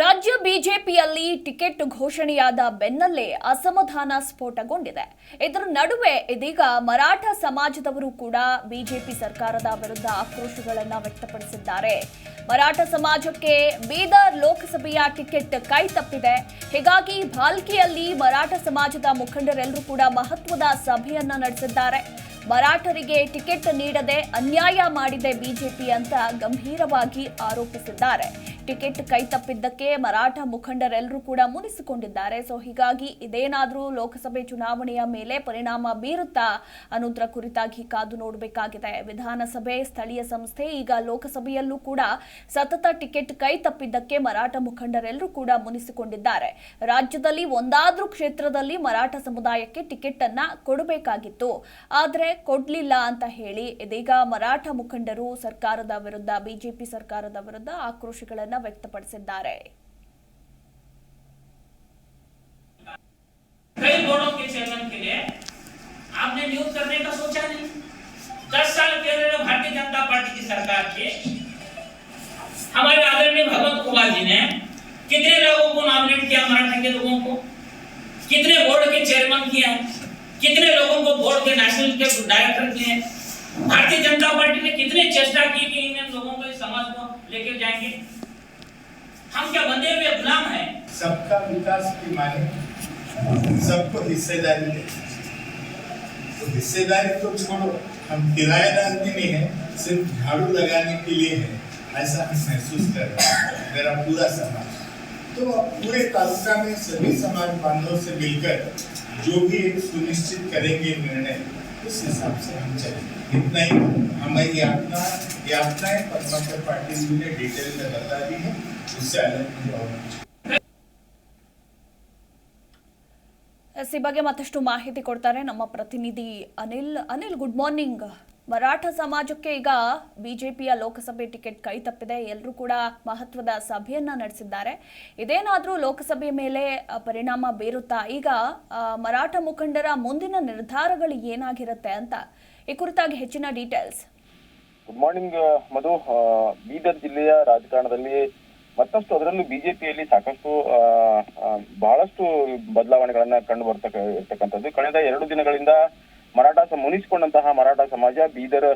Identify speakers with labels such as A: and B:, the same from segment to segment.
A: ರಾಜ್ಯ ಬಿಜೆಪಿಯಲ್ಲಿ ಟಿಕೆಟ್ ಘೋಷಣೆಯಾದ ಬೆನ್ನಲ್ಲೇ ಅಸಮಾಧಾನ ಸ್ಫೋಟಗೊಂಡಿದೆ. ಇದರ ನಡುವೆ ಇದೀಗ ಮರಾಠ ಸಮಾಜದವರು ಕೂಡ ಬಿಜೆಪಿ ಸರ್ಕಾರದ ವಿರುದ್ಧ ಆಕ್ರೋಶಗಳನ್ನು ವ್ಯಕ್ತಪಡಿಸಿದ್ದಾರೆ. ಮರಾಠ ಸಮಾಜಕ್ಕೆ ಬೀದರ್ ಲೋಕಸಭೆಯ ಟಿಕೆಟ್ ಕೈ ತಪ್ಪಿದೆ. ಹೀಗಾಗಿ ಭಾಲ್ಕಿಯಲ್ಲಿ ಮರಾಠ ಸಮಾಜದ ಮುಖಂಡರೆಲ್ಲರೂ ಕೂಡ ಮಹತ್ವದ ಸಭೆಯನ್ನ ನಡೆಸಿದ್ದಾರೆ. ಮರಾಠರಿಗೆ ಟಿಕೆಟ್ ನೀಡದೆ ಅನ್ಯಾಯ ಮಾಡಿದೆ ಬಿಜೆಪಿ ಅಂತ ಗಂಭೀರವಾಗಿ ಆರೋಪಿಸಿದ್ದಾರೆ. ಟಿಕೆಟ್ ಕೈ ತಪ್ಪಿದ್ದಕ್ಕೆ ಮರಾಠ ಮುಖಂಡರೆಲ್ಲರೂ ಕೂಡ ಮುನಿಸಿಕೊಂಡಿದ್ದಾರೆ. ಸೊ ಹೀಗಾಗಿ ಇದೇನಾದರೂ ಲೋಕಸಭೆ ಚುನಾವಣೆಯ ಮೇಲೆ ಪರಿಣಾಮ ಬೀರುತ್ತಾ? ಅನ್ನೋದ್ರ ಕುರಿತಾಗಿ ಕಾದು ನೋಡಬೇಕಾಗಿದೆ. ವಿಧಾನಸಭೆ, ಸ್ಥಳೀಯ ಸಂಸ್ಥೆ, ಈಗ ಲೋಕಸಭೆಯಲ್ಲೂ ಕೂಡ ಸತತ ಟಿಕೆಟ್ ಕೈ ತಪ್ಪಿದ್ದಕ್ಕೆ ಮರಾಠ ಮುಖಂಡರೆಲ್ಲರೂ ಕೂಡ ಮುನಿಸಿಕೊಂಡಿದ್ದಾರೆ. ರಾಜ್ಯದಲ್ಲಿ ಒಂದಾದ್ರೂ ಕ್ಷೇತ್ರದಲ್ಲಿ ಮರಾಠ ಸಮುದಾಯಕ್ಕೆ ಟಿಕೆಟ್ ಅನ್ನ ಕೊಡಬೇಕಾಗಿತ್ತು. ಆದರೆ ಕೊಡ್ಲಿಲ್ಲ ಅಂತ ಹೇಳಿ ಇದೀಗ ಮರಾಠ ಮುಖಂಡರು ಸರ್ಕಾರದ ವಿರುದ್ಧ, ಬಿಜೆಪಿ ಸರ್ಕಾರದ ವಿರುದ್ಧ ಆಕ್ರೋಶಗಳನ್ನ ವ್ಯಕ್ತಪಡಿಸಿದ್ದಾರೆ
B: कई बोर्डों के चेयरमैन के लिए आपने नियुक्त करने का सोचा नहीं दस साल पहले में भारतीय जनता पार्टी की सरकार के हमारे आदरणीय भगवत कुमार जी ने कितने लोगों को नॉमिनेट किया मराठा के लोगों को कितने बोर्ड के चेयरमैन किया कितने लोगों को बोर्ड के नेशनल के डायरेक्टर किए भारतीय जनता पार्टी ने कितनी चेष्टा की कि इन लोगों को इस समाज को लेकर जाएंगे हम क्या बंधे हुए गुलाम हैं?
C: सबका विकास की माने। सबको हिस्सेदारी दे। तो हिस्सेदारी तो छोड़ो, हम किराएदार भी नहीं है, सिर्फ़ झाड़ू लगाने के लिए है, ऐसा हम महसूस कर रहे हैं, मेरा पूरा समाज। तो पूरे तालुका में सभी समाज बांधवों से मिलकर जो भी सुनिश्चित करेंगे निर्णय उस हिसाब से हम चलेंगे इतना ही हमारी यातना यातनाएं पद्माकर पाटिल जी ने डिटेल में बता दी है उससे अलग मुझे और कुछ
A: ಎಸ್ ಈ ಬಗ್ಗೆ ಮತ್ತಷ್ಟು ಮಾಹಿತಿ ಕೊಡ್ತಾರೆ ನಮ್ಮ ಪ್ರತಿನಿಧಿ ಅನಿಲ್ ಅನಿಲ್ ಗುಡ್ ಮಾರ್ನಿಂಗ್ ಮರಾಠ ಸಮಾಜಕ್ಕೆ ಈಗ ಬಿಜೆಪಿಯ ಲೋಕಸಭೆ ಟಿಕೆಟ್ ಕೈ ತಪ್ಪಿದೆ. ಎಲ್ಲರೂ ಕೂಡ ಮಹತ್ವದ ಸಭೆಯನ್ನ ನಡೆಸಿದ್ದಾರೆ. ಇದೇನಾದರೂ ಲೋಕಸಭೆ ಮೇಲೆ ಪರಿಣಾಮ ಬೀರುತ್ತಾ? ಈಗ ಮರಾಠ ಮುಖಂಡರ ಮುಂದಿನ ನಿರ್ಧಾರಗಳು ಏನಾಗಿರುತ್ತೆ ಅಂತ ಈ ಕುರಿತಾಗಿ ಹೆಚ್ಚಿನ
D: details. Good morning Madhu. Bidar ಜಿಲ್ಲೆಯ ರಾಜಕಾರಣದಲ್ಲಿ ಮತ್ತಷ್ಟು ಅದರಲ್ಲೂ ಬಿಜೆಪಿಯಲ್ಲಿ ಸಾಕಷ್ಟು ಬಹಳಷ್ಟು ಬದಲಾವಣೆಗಳನ್ನ ಕಂಡು ಬರ್ತಕ್ಕ, ಇರ್ತಕ್ಕಂಥದ್ದು. ಕಳೆದ ಎರಡು ದಿನಗಳಿಂದ ಮರಾಠ ಮುನಿಸಿಕೊಂಡಂತಹ ಮರಾಠ ಸಮಾಜ, ಬೀದರ್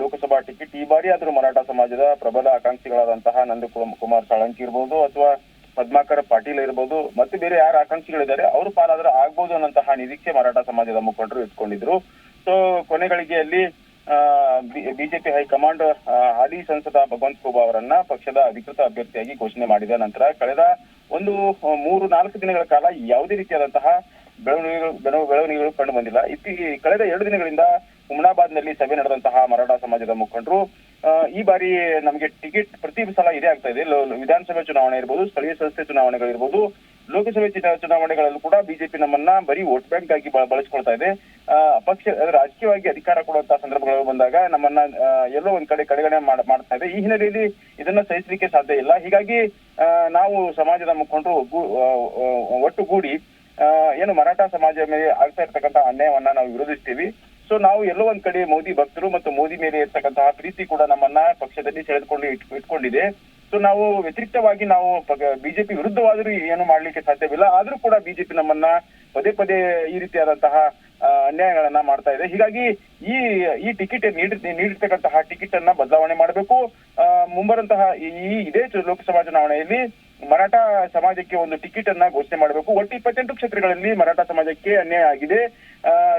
D: ಲೋಕಸಭಾ ಟಿಕೆಟ್ ಈ ಬಾರಿ ಆದರೂ ಮರಾಠ ಸಮಾಜದ ಪ್ರಬಲ ಆಕಾಂಕ್ಷಿಗಳಾದಂತಹ ನಂದ ಕುಮ- ಕುಮಾರ್ ಸಾಳಂಕಿ ಇರ್ಬೋದು ಅಥವಾ ಪದ್ಮಾಕರ ಪಾಟೀಲ್ ಇರ್ಬೋದು, ಮತ್ತೆ ಬೇರೆ ಯಾರು ಆಕಾಂಕ್ಷಿಗಳಿದ್ದಾರೆ, ಅವರು ಪಾಲಾದ್ರೆ ಆಗ್ಬೋದು ಅನ್ನೋಂತಹ ನಿರೀಕ್ಷೆ ಮರಾಠ ಸಮಾಜದ ಮುಖಂಡರು ಇಟ್ಕೊಂಡಿದ್ರು. ಸೊ ಕೊನೆಗಳಿಗೆಯಲ್ಲಿ ಬಿಜೆಪಿ ಹೈಕಮಾಂಡ್ ಹಾಲಿ ಸಂಸದ ಭಗವಂತ ಖೂಬಾ ಅವರನ್ನ ಪಕ್ಷದ ಅಧಿಕೃತ ಅಭ್ಯರ್ಥಿಯಾಗಿ ಘೋಷಣೆ ಮಾಡಿದ ನಂತರ ಕಳೆದ ಒಂದು, ಮೂರು, ನಾಲ್ಕು ದಿನಗಳ ಕಾಲ ಯಾವುದೇ ರೀತಿಯಾದಂತಹ ಬೆಳವಣಿಗೆಗಳು ಬೆಳವ- ಬೆಳವಣಿಗೆಗಳು ಕಂಡು ಬಂದಿಲ್ಲ. ಇತ್ತೀ ಕಳೆದ ಎರಡು ದಿನಗಳಿಂದ ಹುಮನಾಬಾದ್ನಲ್ಲಿ ಸಭೆ ನಡೆದಂತಹ ಮರಾಠ ಸಮಾಜದ ಮುಖಂಡರು ಈ ಬಾರಿ ನಮಗೆ ಟಿಕೆಟ್ ಪ್ರತಿ ಸಲ ಇದೇ ಆಗ್ತಾ ಇದೆ. ವಿಧಾನಸಭೆ ಚುನಾವಣೆ ಇರ್ಬೋದು, ಸ್ಥಳೀಯ ಸಂಸ್ಥೆ ಚುನಾವಣೆಗಳಿರ್ಬೋದು ಲೋಕಸಭೆ ಚುನಾ- ಚುನಾವಣೆಗಳಲ್ಲೂ ಕೂಡ ಬಿಜೆಪಿ ನಮ್ಮನ್ನ ಬರೀ ವೋಟ್ ಬ್ಯಾಂಕ್ ಆಗಿ ಬಳಸ್ಕೊಳ್ತಾ ಇದೆ. ಪಕ್ಷ ರಾಜಕೀಯವಾಗಿ ಅಧಿಕಾರ ಕೊಡುವಂತಹ ಸಂದರ್ಭಗಳು ಬಂದಾಗ ನಮ್ಮನ್ನ ಎಲ್ಲೋ ಒಂದ್ ಕಡೆ ಕಡೆಗಣೆ ಮಾಡ್- ಮಾಡ್ತಾ ಇದೆ. ಈ ಹಿನ್ನೆಲೆಯಲ್ಲಿ ಇದನ್ನ ಸಹಿಸಲಿಕ್ಕೆ ಸಾಧ್ಯ ಇಲ್ಲ. ಹೀಗಾಗಿ ನಾವು ಸಮಾಜದ ಮುಖಂಡರು ಒಟ್ಟುಗೂಡಿ ಏನು ಮರಾಠ ಸಮಾಜ ಮೇಲೆ ಆಗ್ತಾ ಇರ್ತಕ್ಕಂಥ ಅನ್ಯಾಯವನ್ನ ನಾವು ವಿರೋಧಿಸ್ತೀವಿ. ಸೊ ನಾವು ಎಲ್ಲೋ ಒಂದ್ ಕಡೆ ಮೋದಿ ಭಕ್ತರು ಮತ್ತು ಮೋದಿ ಮೇಲೆ ಇರ್ತಕ್ಕಂತಹ ಪ್ರೀತಿ ಕೂಡ ನಮ್ಮನ್ನ ಪಕ್ಷದಲ್ಲಿ ಸೆಳೆದುಕೊಂಡು ಇಟ್- ಇಟ್ಕೊಂಡಿದೆ. ಸೊ ನಾವು ವ್ಯತಿರಿಕ್ತವಾಗಿ ನಾವು ಬಿಜೆಪಿ ವಿರುದ್ಧವಾದರೂ ಏನು ಮಾಡ್ಲಿಕ್ಕೆ ಸಾಧ್ಯವಿಲ್ಲ. ಆದ್ರೂ ಕೂಡ ಬಿಜೆಪಿ ನಮ್ಮನ್ನ ಪದೇ ಪದೇ ಈ ರೀತಿಯಾದಂತಹ ಅನ್ಯಾಯಗಳನ್ನ ಮಾಡ್ತಾ ಇದೆ. ಹೀಗಾಗಿ ಈ ಈ ಟಿಕೆಟ್ ನೀಡಿ, ನೀಡಿರ್ತಕ್ಕಂತಹ ಟಿಕೆಟ್ ಅನ್ನ ಬದಲಾವಣೆ ಮಾಡಬೇಕು. ಮುಂಬರಂತಹ ಈ ಇದೇ ಲೋಕಸಭಾ ಚುನಾವಣೆಯಲ್ಲಿ ಮರಾಠ ಸಮಾಜಕ್ಕೆ ಒಂದು ಟಿಕೆಟ್ ಅನ್ನ ಘೋಷಣೆ ಮಾಡಬೇಕು. ಒಟ್ಟು ಇಪ್ಪತ್ತೆಂಟು ಕ್ಷೇತ್ರಗಳಲ್ಲಿ ಮರಾಠ ಸಮಾಜಕ್ಕೆ ಅನ್ಯಾಯ ಆಗಿದೆ.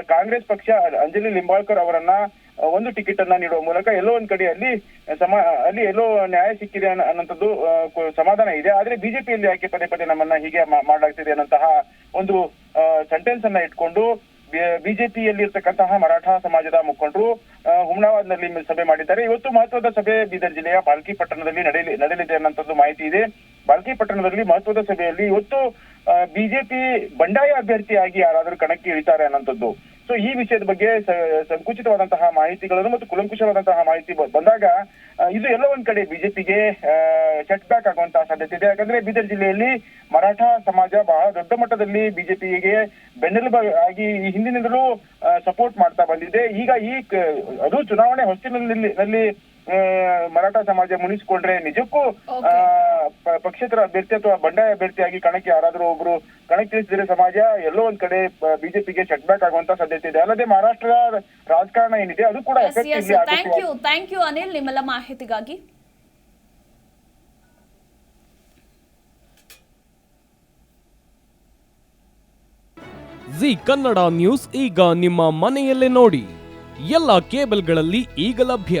D: ಕಾಂಗ್ರೆಸ್ ಪಕ್ಷ, ಅಂಜಲಿ ಲಿಂಬಾಳ್ಕರ್ ಅವರನ್ನ ಒಂದು ಟಿಕೆಟ್ ಅನ್ನ ನೀಡುವ ಮೂಲಕ ಎಲ್ಲೋ ಒಂದ್ ಕಡೆ ಅಲ್ಲಿ, ಸಮ, ಅಲ್ಲಿ ಎಲ್ಲೋ ನ್ಯಾಯ ಸಿಕ್ಕಿದೆ ಅನ್ನೋ- ಅನ್ನೋಂಥದ್ದು ಸಮಾಧಾನ ಇದೆ. ಆದ್ರೆ ಬಿಜೆಪಿಯಲ್ಲಿ ಯಾಕೆ ಪದೇ ಪದೇ ನಮ್ಮನ್ನ ಹೀಗೆ ಮಾಡಲಾಗ್ತಿದೆ ಅನ್ನಂತಹ ಒಂದು ಸೆಂಟೆನ್ಸ್ ಅನ್ನ ಇಟ್ಕೊಂಡು ಬಿಜೆಪಿಯಲ್ಲಿ ಇರ್ತಕ್ಕಂತಹ ಮರಾಠ ಸಮಾಜದ ಮುಖಂಡರು ಹುಮ್ನಾಬಾದ್ನಲ್ಲಿ ಸಭೆ ಮಾಡಿದ್ದಾರೆ. ಇವತ್ತು ಮಹತ್ವದ ಸಭೆ ಬೀದರ್ ಜಿಲ್ಲೆಯ ಪಾಲ್ಕಿ ಪಟ್ಟಣದಲ್ಲಿ ನಡೆಯಲಿ ನಡೆಯಲಿದೆ ಅನ್ನೋಂಥದ್ದು ಮಾಹಿತಿ ಇದೆ. ಬಾಲ್ಕಿ ಪಟ್ಟಣದಲ್ಲಿ ಮಹತ್ವದ ಸಭೆಯಲ್ಲಿ ಇವತ್ತು ಬಿಜೆಪಿ ಬಂಡಾಯ ಅಭ್ಯರ್ಥಿಯಾಗಿ ಯಾರಾದರೂ ಕಣಕ್ಕೆ ಇಳಿತಾರೆ ಅನ್ನೋಂಥದ್ದು ಸೊ ಈ ವಿಷಯದ ಬಗ್ಗೆ ಸಂಕುಚಿತವಾದಂತಹ ಮಾಹಿತಿಗಳನ್ನು ಮತ್ತು ಕುಲಂಕುಷವಾದಂತಹ ಮಾಹಿತಿ ಬಂದಾಗ ಇದು ಎಲ್ಲ ಒಂದ್ ಕಡೆ ಬಿಜೆಪಿಗೆ ಸೆಟ್ ಬ್ಯಾಕ್ ಆಗುವಂತಹ ಸಾಧ್ಯತೆ ಇದೆ. ಯಾಕಂದ್ರೆ ಬೀದರ್ ಜಿಲ್ಲೆಯಲ್ಲಿ ಮರಾಠ ಸಮಾಜ ಬಹಳ ದೊಡ್ಡ ಮಟ್ಟದಲ್ಲಿ ಬಿಜೆಪಿಗೆ ಬೆನ್ನೆಲುಬಾಗಿ ಈ ಹಿಂದಿನಿಂದಲೂ ಸಪೋರ್ಟ್ ಮಾಡ್ತಾ ಬಂದಿದೆ. ಈಗ ಈ ಅದು ಚುನಾವಣೆ ಹೊಸ್ತಿನಲ್ಲಿ ಮರಾಠ ಸಮಾಜ ಮುನಿಸ್ಕೊಂಡ್ರೆ ನಿಜಕ್ಕೂ ಪಕ್ಷೇತರ ಅಭ್ಯರ್ಥಿ ಅಥವಾ ಬಂಡಾಯ ಅಭ್ಯರ್ಥಿಯಾಗಿ ಕಣಕ್ಕೆ ಯಾರಾದ್ರೂ ಒಬ್ರು ಕಣಕ್ಕಿಳಿಸಿದ್ರೆ ಸಮಾಜ ಎಲ್ಲೋ ಒಂದ್ ಕಡೆ ಬಿಜೆಪಿಗೆ ಸೆಟ್ ಬ್ಯಾಕ್ ಆಗುವಂತ ಸಾಧ್ಯತೆ ಇದೆ. ಅಲ್ಲದೆ ಮಹಾರಾಷ್ಟ್ರ ರಾಜಕಾರಣ ಏನಿದೆ ಅದು ಕೂಡ yes
A: yes
D: thank
A: you thank you Anil ನಿಮ್ಮೆಲ್ಲ ಮಾಹಿತಿಗಾಗಿ.
E: ಜಿ ಕನ್ನಡ ನ್ಯೂಸ್ ಈಗ ನಿಮ್ಮ ಮನೆಯಲ್ಲೇ ನೋಡಿ. ಎಲ್ಲ ಕೇಬಲ್ಗಳಲ್ಲಿ ಈಗ ಲಭ್ಯ.